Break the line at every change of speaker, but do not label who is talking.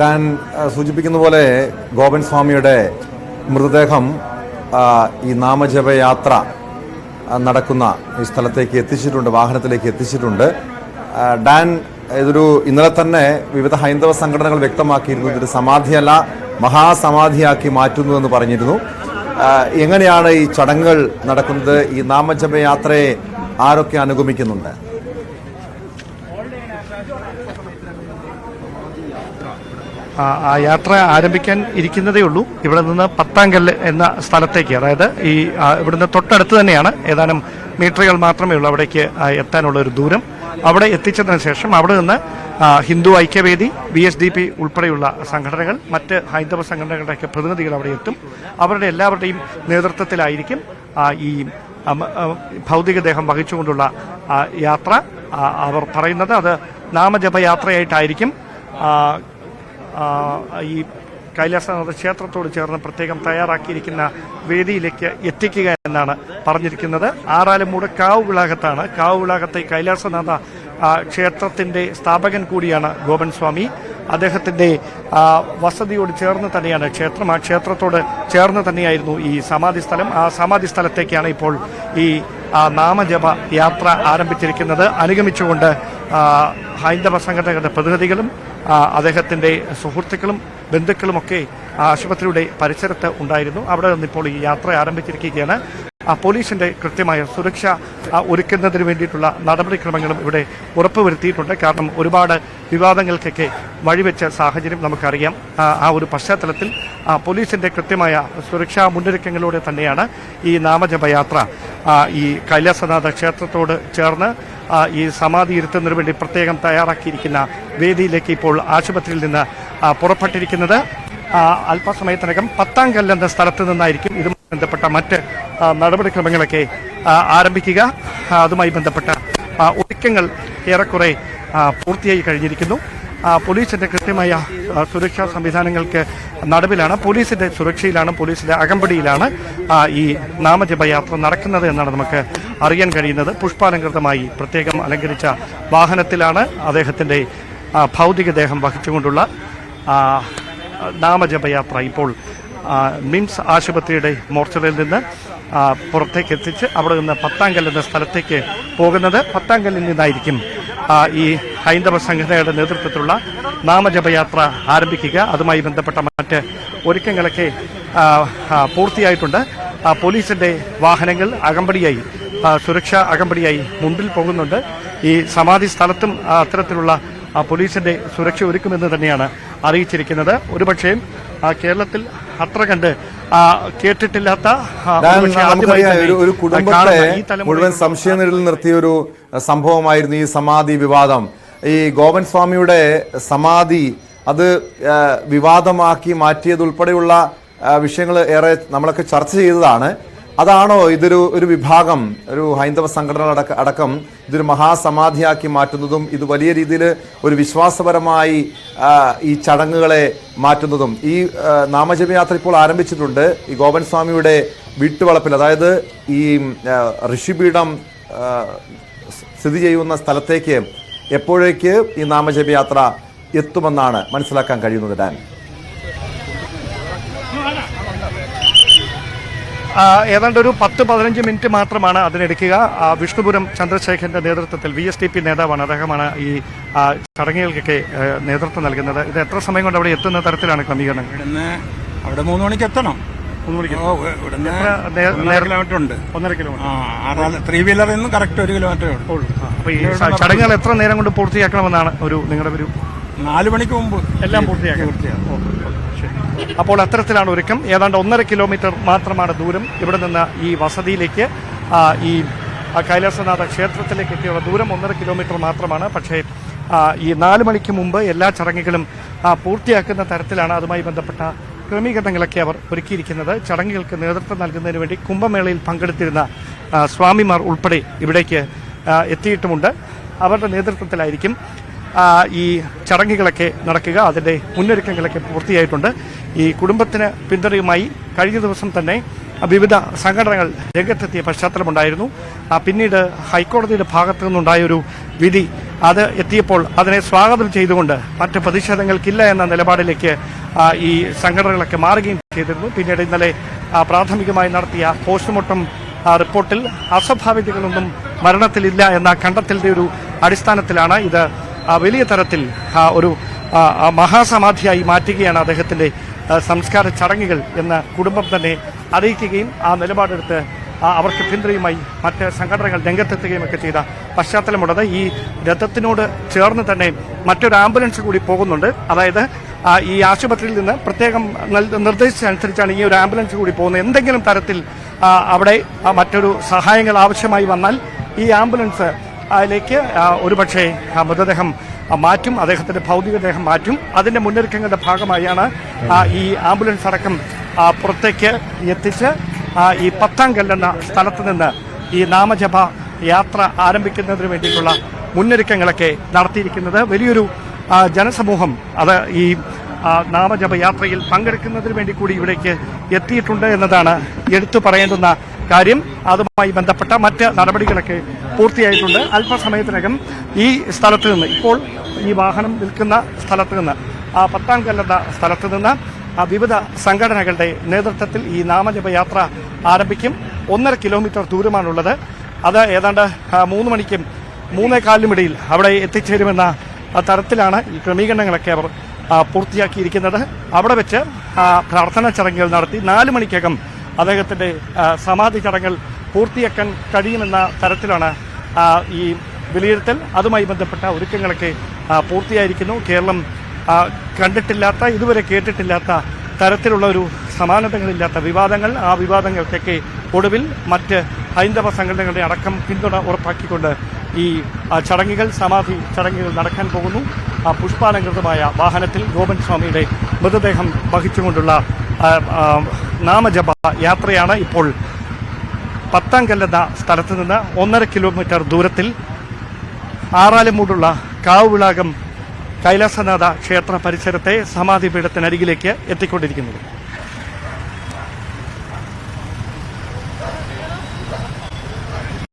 Dan സൂചിപ്പിക്കുന്ന പോലെ ഗോപൻ സ്വാമിയുടെ മൃതദേഹം ഈ നാമജപയാത്ര നടക്കുന്ന ഈ സ്ഥലത്തേക്ക് എത്തിച്ചിട്ടുണ്ട് വാഹനത്തിലേക്ക് എത്തിച്ചിട്ടുണ്ട്. ഡാൻ ഇതൊരു ഇന്നലെ തന്നെ വിവിധ ഹൈന്ദവ സംഘടനകൾ വ്യക്തമാക്കിയിരുന്നു ഇതൊരു സമാധിയല്ല മഹാസമാധിയാക്കി മാറ്റുന്നു എന്ന് പറഞ്ഞിരുന്നു. എങ്ങനെയാണ് ഈ ചടങ്ങുകൾ നടക്കുന്നത്? ഈ നാമജപയാത്രയെ ആരൊക്കെ അനുഗമിക്കുന്നുണ്ട്?
ആ, യാത്ര ആരംഭിക്കാൻ ഇരിക്കുന്നതേ ഉള്ളൂ. ഇവിടെ നിന്ന് പത്താങ്കല്ല് എന്ന സ്ഥലത്തേക്ക് അതായത് ഈ ഇവിടുന്ന് തൊട്ടടുത്ത് തന്നെയാണ്. ഏതാനും മീറ്ററുകൾ മാത്രമേ ഉള്ളൂ അവിടേക്ക് എത്താനുള്ള ഒരു ദൂരം. അവിടെ എത്തിച്ചതിന് ശേഷം അവിടെ നിന്ന് Hindu Aikyavedi B S D P ഉൾപ്പെടെയുള്ള സംഘടനകൾ മറ്റ് ഹൈന്ദവ സംഘടനകളുടെയൊക്കെ പ്രതിനിധികൾ അവിടെ എത്തും. അവരുടെ എല്ലാവരുടെയും നേതൃത്വത്തിലായിരിക്കും ഈ ഭൗതികദേഹം വഹിച്ചുകൊണ്ടുള്ള യാത്ര. അവർ പറയുന്നത് അത് നാമജപയാത്രയായിട്ടായിരിക്കും. ഈ കൈലാസനാഥ ക്ഷേത്രത്തോട് ചേർന്ന് പ്രത്യേകം തയ്യാറാക്കിയിരിക്കുന്ന വേദിയിലേക്ക് എത്തിക്കുക എന്നാണ് പറഞ്ഞിരിക്കുന്നത്. ആറാലുമൂട് കാവ് വിളാകത്താണ്. കാവ് വിളാകത്തെ കൈലാസനാഥ ക്ഷേത്രത്തിന്റെ സ്ഥാപകൻ കൂടിയാണ് ഗോപൻ സ്വാമി അദ്ദേഹത്തിന്റെ വസതിയോട് ചേർന്ന് തന്നെയാണ് ക്ഷേത്രം. ആ ക്ഷേത്രത്തോട് ചേർന്ന് തന്നെയായിരുന്നു ഈ സമാധി സ്ഥലം. ആ സമാധി സ്ഥലത്തേക്കാണ് ഇപ്പോൾ ഈ നാമജപ യാത്ര ആരംഭിച്ചിരിക്കുന്നത്. അനുഗമിച്ചുകൊണ്ട് ഹൈന്ദവ സംഘടനകളുടെ പ്രതിനിധികളും ആ, അദ്ദേഹത്തിന്റെ സുഹൃത്തുക്കളും ബന്ധുക്കളുമൊക്കെ ആശുപത്രിയുടെ പരിസരത്ത് ഉണ്ടായിരുന്നു. അവിടെ നിന്നിപ്പോൾ ഈ യാത്ര ആരംഭിച്ചിരിക്കുകയാണ്. പോലീസിന്റെ കൃത്യമായ സുരക്ഷ ഒരുക്കുന്നതിന് വേണ്ടിയിട്ടുള്ള നടപടിക്രമങ്ങളും ഇവിടെ ഉറപ്പുവരുത്തിയിട്ടുണ്ട്. കാരണം ഒരുപാട് വിവാദങ്ങൾക്കൊക്കെ വഴിവെച്ച സാഹചര്യം നമുക്കറിയാം. ആ, ഒരു പശ്ചാത്തലത്തിൽ പോലീസിന്റെ കൃത്യമായ സുരക്ഷാ മുന്നൊരുക്കങ്ങളോടെ തന്നെയാണ് ഈ നാമജപയാത്ര ഈ കൈലാസനാഥ ക്ഷേത്രത്തോട് ചേർന്ന് ഈ സമാധി ഇരുത്തുന്നതിന് വേണ്ടി പ്രത്യേകം തയ്യാറാക്കിയിരിക്കുന്ന വേദിയിലേക്ക് ഇപ്പോൾ ആശുപത്രിയിൽ നിന്ന് പുറപ്പെട്ടിരിക്കുന്നത്. അല്പസമയത്തിനകം പത്താം കല്ലെന്ന സ്ഥലത്ത് നിന്നായിരിക്കും ഇതുമായി ബന്ധപ്പെട്ട മറ്റ് നടപടിക്രമങ്ങളൊക്കെ ആരംഭിക്കുക. അതുമായി ബന്ധപ്പെട്ട ഒരുക്കങ്ങൾ ഏറെക്കുറെ പൂർത്തിയായി കഴിഞ്ഞിരിക്കുന്നു. പോലീസിന്റെ കൃത്യമായ സുരക്ഷാ സംവിധാനങ്ങൾക്ക് നടുവിലാണ് പോലീസിന്റെ സുരക്ഷയിലാണ് പോലീസിന്റെ അകമ്പടിയിലാണ് ഈ നാമജപയാത്ര നടക്കുന്നത് എന്നാണ് നമുക്ക് അറിയാൻ കഴിയുന്നത് പുഷ്പാലങ്കൃതമായി പ്രത്യേകം അലങ്കരിച്ച വാഹനത്തിലാണ് അദ്ദേഹത്തിന്റെ ഭൗതികദേഹം വഹിച്ചുകൊണ്ടുള്ള നാമജപയാത്ര. ഇപ്പോൾ മിംസ് ആശുപത്രിയുടെ മോർച്ചറിയിൽ നിന്ന് പുറത്തേക്ക് എത്തിച്ച് അവിടെ നിന്ന് പത്താങ്കൽ എന്ന സ്ഥലത്തേക്ക് പോകുന്നത് പത്താങ്കലിൽ നിന്നായിരിക്കും ഈ ഹൈന്ദവ സംഘടനയുടെ നേതൃത്വത്തിലുള്ള നാമജപയാത്ര ആരംഭിക്കുക. അതുമായി ബന്ധപ്പെട്ട മറ്റ് ഒരുക്കങ്ങളൊക്കെ പൂർത്തിയായിട്ടുണ്ട്. പോലീസിന്റെ വാഹനങ്ങൾ അകമ്പടിയായി സുരക്ഷാ അകമ്പടിയായി മുമ്പിൽ പോകുന്നുണ്ട് ഈ സമാധി സ്ഥലത്തും അത്തരത്തിലുള്ള പോലീസിന്റെ സുരക്ഷ ഒരുക്കുമെന്ന് തന്നെയാണ് അറിയിച്ചിരിക്കുന്നത്. ഒരുപക്ഷേ കേരളത്തിൽ അത്ര കണ്ട് കേട്ടിട്ടില്ലാത്ത
ഒരു കുടുംബത്തെ മുഴുവൻ സംശയനിഴലിൽ നിർത്തിയ ഒരു സംഭവമായിരുന്നു ഈ സമാധി വിവാദം. ഈ ഗോവൻ സ്വാമിയുടെ സമാധി അത് വിവാദമാക്കി മാറ്റിയതുൾപ്പെടെയുള്ള വിഷയങ്ങൾ ഏറെ നമ്മളൊക്കെ ചർച്ച ചെയ്തതാണ്. അതാണോ ഇതൊരു ഒരു വിഭാഗം ഒരു ഹൈന്ദവ സംഘടന അടക്ക അടക്കം ഇതൊരു മഹാസമാധിയാക്കി മാറ്റുന്നതും ഇത് വലിയ രീതിയിൽ ഒരു വിശ്വാസപരമായി ഈ ചടങ്ങുകളെ മാറ്റുന്നതും. ഈ നാമജപയാത്ര ഇപ്പോൾ ആരംഭിച്ചിട്ടുണ്ട്. ഈ ഗോപൻ സ്വാമിയുടെ വീട്ടുവളപ്പിൽ അതായത് ഈ ഋഷിപീഠം സ്ഥിതി ചെയ്യുന്ന സ്ഥലത്തേക്ക് എപ്പോഴേക്ക് ഈ നാമജപയാത്ര എത്തുമെന്നാണ് മനസ്സിലാക്കാൻ കഴിയുന്നത് ഡാൻ?
ഏതാണ്ട് ഒരു പത്ത് പതിനഞ്ച് മിനിറ്റ് മാത്രമാണ് അതിനെടുക്കുക. വിഷ്ണുപുരം ചന്ദ്രശേഖരന്റെ നേതൃത്വത്തിൽ വി എസ് ടി പി നേതാവാണ്. അദ്ദേഹമാണ് ഈ ചടങ്ങുകൾക്കൊക്കെ നേതൃത്വം നൽകുന്നത്. ഇത് എത്ര സമയം കൊണ്ട് അവിടെ എത്തുന്ന തരത്തിലാണ് ക്രമീകരണം?
ഇവിടുന്ന് അവിടെ മൂന്ന് മണിക്ക് എത്തണം. ത്രീ വീലറിൽ നിന്ന് കറക്റ്റ് ഒരു ഉള്ളൂ.
ചടങ്ങുകൾ എത്ര നേരം കൊണ്ട് പൂർത്തിയാക്കണമെന്നാണ് ഒരു നിങ്ങളുടെ ഒരു
നാല് മണിക്ക് മുമ്പ്.
എല്ലാം പൂർത്തിയാക്കി.
പൂർത്തിയാക്കും.
അപ്പോൾ അത്തരത്തിലാണ് ഒരുക്കം. ഏതാണ്ട് ഒന്നര കിലോമീറ്റർ മാത്രമാണ് ദൂരം. ഇവിടെ നിന്ന് ഈ വസതിയിലേക്ക് ഈ കൈലാസനാഥ ക്ഷേത്രത്തിലേക്ക് എത്തിയുള്ള ദൂരം ഒന്നര കിലോമീറ്റർ മാത്രമാണ്. പക്ഷേ ഈ നാല് മണിക്ക് മുമ്പ് എല്ലാ ചടങ്ങുകളും പൂർത്തിയാക്കുന്ന തരത്തിലാണ് അതുമായി ബന്ധപ്പെട്ട ക്രമീകരണങ്ങളൊക്കെ അവർ ഒരുക്കിയിരിക്കുന്നത്. ചടങ്ങുകൾക്ക് നേതൃത്വം നൽകുന്നതിന് വേണ്ടി കുംഭമേളയിൽ പങ്കെടുത്തിരുന്ന സ്വാമിമാർ ഉൾപ്പെടെ ഇവിടേക്ക് എത്തിയിട്ടുമുണ്ട്. അവരുടെ നേതൃത്വത്തിലായിരിക്കും ഈ ചടങ്ങുകളൊക്കെ നടക്കുക. അതിന്റെ മുന്നൊരുക്കങ്ങളൊക്കെ പൂർത്തിയായിട്ടുണ്ട്. ഈ കുടുംബത്തിന് പിന്തുണയുമായി കഴിഞ്ഞ ദിവസം തന്നെ വിവിധ സംഘടനകൾ രംഗത്തെത്തിയ പശ്ചാത്തലമുണ്ടായിരുന്നു. പിന്നീട് ഹൈക്കോടതിയുടെ ഭാഗത്തു നിന്നുണ്ടായ ഒരു വിധി അത് എത്തിയപ്പോൾ അതിനെ സ്വാഗതം ചെയ്തുകൊണ്ട് മറ്റ് പ്രതിഷേധങ്ങൾക്കില്ല എന്ന നിലപാടിലേക്ക് ഈ സംഘടനകളൊക്കെ മാറുകയും ചെയ്തിരുന്നു. പിന്നീട് ഇന്നലെ പ്രാഥമികമായി നടത്തിയ പോസ്റ്റ്മോർട്ടം റിപ്പോർട്ടിൽ അസ്വാഭാവികതകളൊന്നും മരണത്തിലില്ല എന്ന കണ്ടെത്തലിന്റെ ഒരു അടിസ്ഥാനത്തിലാണ് ഇത് വലിയ തരത്തിൽ ഒരു മഹാസമാധിയായി മാറ്റുകയാണ് അദ്ദേഹത്തിന്റെ സംസ്കാര ചടങ്ങുകൾ എന്ന് കുടുംബം തന്നെ അറിയിക്കുകയും ആ നിലപാടെടുത്ത് അവർക്ക് പിന്തുണയുമായി മറ്റ് സംഘടനകൾ രംഗത്തെത്തുകയും ഒക്കെ ചെയ്ത പശ്ചാത്തലമുള്ളത്. ഈ രഥത്തിനോട് ചേർന്ന് തന്നെ മറ്റൊരു ആംബുലൻസ് കൂടി പോകുന്നുണ്ട്. അതായത് ഈ ആശുപത്രിയിൽ നിന്ന് പ്രത്യേകം നിർദ്ദേശിച്ചനുസരിച്ചാണ് ഈ ഒരു ആംബുലൻസ് കൂടി പോകുന്നത്. എന്തെങ്കിലും തരത്തിൽ അവിടെ മറ്റൊരു സഹായങ്ങൾ ആവശ്യമായി വന്നാൽ ഈ ആംബുലൻസ് അതിലേക്ക് ആ, ഒരുപക്ഷെ മൃതദേഹം മാറ്റും അദ്ദേഹത്തിന്റെ ഭൗതികദേഹം മാറ്റും. അതിന്റെ മുന്നൊരുക്കങ്ങളുടെ ഭാഗമായാണ് ഈ ആംബുലൻസ് അടക്കം പുറത്തേക്ക് എത്തിച്ച് ഈ പത്താം കല്ലെന്ന സ്ഥലത്ത് നിന്ന് ഈ നാമജപ യാത്ര ആരംഭിക്കുന്നതിന് വേണ്ടിയിട്ടുള്ള മുന്നൊരുക്കങ്ങളൊക്കെ നടത്തിയിരിക്കുന്നത്. വലിയൊരു ജനസമൂഹം അത് ഈ നാമജപ യാത്രയിൽ പങ്കെടുക്കുന്നതിന് വേണ്ടി കൂടി ഇവിടേക്ക് എത്തിയിട്ടുണ്ട് എന്നതാണ് എടുത്തു പറയേണ്ടുന്ന കാര്യം അതുമായി ബന്ധപ്പെട്ട മറ്റ് നടപടികളൊക്കെ പൂർത്തിയായിട്ടുണ്ട്. അല്പസമയത്തിനകം ഈ സ്ഥലത്ത് നിന്ന് ഇപ്പോൾ ഈ വാഹനം നിൽക്കുന്ന സ്ഥലത്ത് നിന്ന് ആ പത്താം കൊല്ലത്ത സ്ഥലത്ത് നിന്ന് വിവിധ സംഘടനകളുടെ നേതൃത്വത്തിൽ ഈ നാമജപയാത്ര ആരംഭിക്കും. ഒന്നര കിലോമീറ്റർ ദൂരമാണുള്ളത്. അത് ഏതാണ്ട് മൂന്ന് മണിക്കും മൂന്നേകാലിനും ഇടയിൽ അവിടെ എത്തിച്ചേരുമെന്ന തരത്തിലാണ് ഈ ക്രമീകരണങ്ങളൊക്കെ അവർ പൂർത്തിയാക്കിയിരിക്കുന്നത്. അവിടെ വെച്ച് പ്രാർത്ഥനാ ചടങ്ങുകൾ നടത്തി നാല് മണിക്കകം അദ്ദേഹത്തിന്റെ ആ, സമാധി ചടങ്ങുകൾ പൂർത്തിയാക്കാൻ കഴിയുമെന്ന തരത്തിലാണ് ഈ വിലയിരുത്തൽ. അതുമായി ബന്ധപ്പെട്ട ഒരുക്കങ്ങളൊക്കെ പൂർത്തിയായിരിക്കുന്നു. കേരളം കണ്ടിട്ടില്ലാത്ത ഇതുവരെ കേട്ടിട്ടില്ലാത്ത തരത്തിലുള്ള ഒരു സമാനതകളില്ലാത്ത വിവാദങ്ങൾ ആ വിവാദങ്ങൾക്കൊക്കെ ഒടുവിൽ മറ്റ് ഹൈന്ദവ സംഘടനകളുടെ അടക്കം പിന്തുണ ഉറപ്പാക്കിക്കൊണ്ട് ഈ ചടങ്ങുകൾ സമാധി ചടങ്ങുകൾ നടക്കാൻ പോകുന്നു. പുഷ്പാലങ്കൃതമായ വാഹനത്തിൽ ഗോപൻ സ്വാമിയുടെ മൃതദേഹം വഹിച്ചുകൊണ്ടുള്ള നാമജപ യാത്രയാണ് ഇപ്പോൾ പത്താംകല്ലെന്ന സ്ഥലത്ത് നിന്ന് ഒന്നര കിലോമീറ്റർ ദൂരത്തിൽ ആറാലുമൂടുള്ള കാവുവിളാകം കൈലാസനാഥ ക്ഷേത്ര പരിസരത്തെ സമാധി പീഠത്തിനരികിലേക്ക് എത്തിക്കൊണ്ടിരിക്കുന്നത്.